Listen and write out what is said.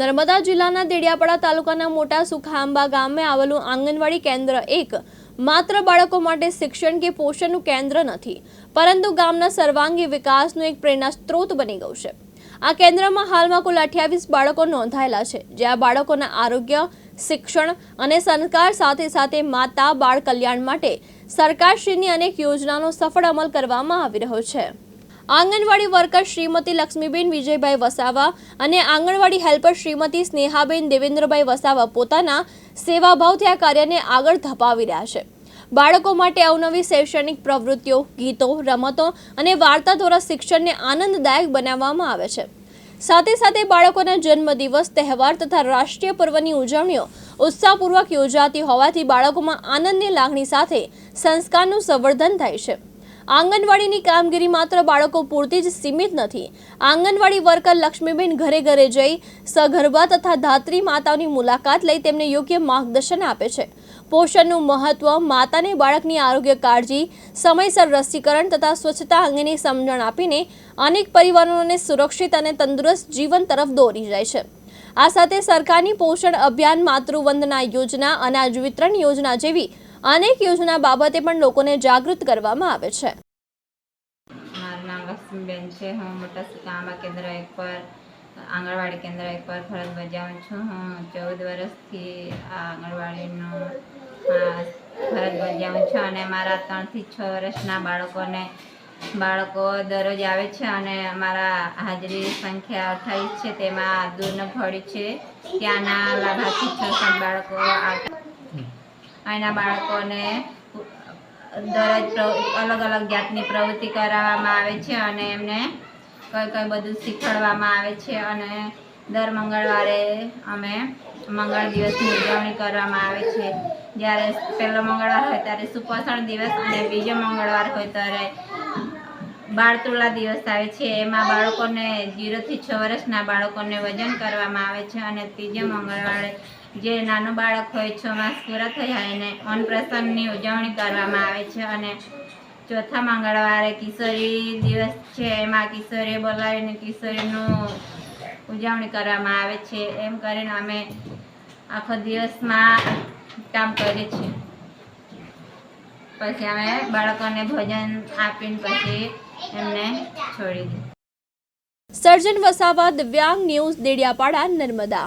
નર્મદા જિલ્લાના દેડિયાપાડા તાલુકાના મોટા સુખાંબા ગામે આવેલું આંગણવાડી કેન્દ્ર એક. માત્ર બાળકો માટે શિક્ષણ કે પોષણનું કેન્દ્ર નથી, પરંતુ ગામના સર્વાંગી વિકાસનું એક પ્રેરણા સ્ત્રોત બની ગયું છે. આ કેન્દ્રમાં હાલમાં કુલ અઠ્યાવીસ બાળકો નોંધાયેલા છે જ્યાં બાળકોના આરોગ્ય, શિક્ષણ અને સંસ્કાર સાથે સાથે માતા, બાળ કલ્યાણ માટે સરકારશ્રીની અનેક યોજનાનો સફળ અમલ કરવામાં આવી રહ્યો છે. આંગણવાડી વર્કર શ્રીમતી લક્ષ્મીબેન વિજયભાઈ વસાવા અને આંગણવાડી હેલ્પર શ્રીમતી સ્નેહાબેન દેવેન્દ્રભાઈ વસાવા પોતાના સેવાભાવથી આ કાર્યને આગળ ધપાવી રહ્યા છે. બાળકો માટે અવનવી શૈક્ષણિક પ્રવૃત્તિઓ, ગીતો, રમતો અને વાર્તા દ્વારા શિક્ષણને આનંદદાયક બનાવવામાં આવે છે. સાથે સાથે બાળકોના જન્મદિવસ, તહેવાર તથા રાષ્ટ્રીય પર્વની ઉજવણીઓ ઉત્સાહપૂર્વક યોજાતી હોવાથી બાળકોમાં આનંદની લાગણી સાથે સંસ્કારનું સંવર્ધન થાય છે. આંગણવાડીની કામગીરી માત્ર બાળકો પૂરતી જ સીમિત નથી. આંગણવાડી વર્કર લક્ષ્મીબેન ઘરે ઘરે જઈ સગર્ભા તથા ધાત્રી માતાઓની મુલાકાત લઈ તેમને યોગ્ય માર્ગદર્શન આપે છે. પોષણનું મહત્વ, માતાને બાળકની આરોગ્ય કાળજી, સમયસર રસીકરણ તથા સ્વચ્છતા અંગેની સમજણ આપીને અનેક પરિવારોને સુરક્ષિત અને તંદુરસ્ત જીવન તરફ દોરી જાય છે. આ સાથે સરકારની પોષણ અભિયાન માતૃવંદના યોજના, અનાજ વિતરણ યોજના જેવી અનેક યોજના બાબતે પણ લોકોને જાગૃત કરવામાં આવે છે. મારું નામ લક્ષ્મીબેન છે. હું મોટા સુકામા કેન્દ્ર એક પર, આંગણવાડી કેન્દ્ર એક પર ફરજ બજાવું છું. હું ચૌદ વર્ષથી આ આંગણવાડીનું ફરજ બજાવું છું અને મારા ત્રણથી છ વર્ષના બાળકોને, બાળકો દરરોજ આવે છે અને અમારા હાજરી સંખ્યા અઠાવીસ છે. તેમાં દૂરનું ફળી છે. ત્યાંના લાભાર્થી છ સાત બાળકો અહીંના બાળકોને દરરોજ અલગ અલગ જાતની પ્રવૃત્તિ કરાવવામાં આવે છે અને એમને કઈ કઈ બધું શીખવાડવામાં આવે છે અને દર મંગળવારે અમે મંગળ દિવસની ઉજવણી કરવામાં આવે છે. જ્યારે પહેલો મંગળવાર હોય ત્યારે સુપોષણ દિવસ અને બીજો મંગળવાર હોય ત્યારે બાળતુલા દિવસ આવે છે. એમાં બાળકોને જીરોથી છ વર્ષના બાળકોને વજન કરવામાં આવે છે અને ત્રીજા મંગળવારે જે નાનું બાળક હોય છ માસ પૂરા થયા એને અન્નપ્રસન્નની ઉજવણી કરવામાં આવે છે અને ચોથા મંગળવારે કિશોરી દિવસ છે. એમાં કિશોરી બોલાવીને કિશોરીનું ઉજવણી કરવામાં આવે છે. એમ કરીને અમે આખો દિવસમાં કામ કરીએ છીએ. પછી અમે બાળકોને ભોજન આપીને પછી એમને છોડી દઈએ સર્જન વસાવા દિવ્યાંગ ન્યૂઝ દેડિયાપાડા નર્મદા.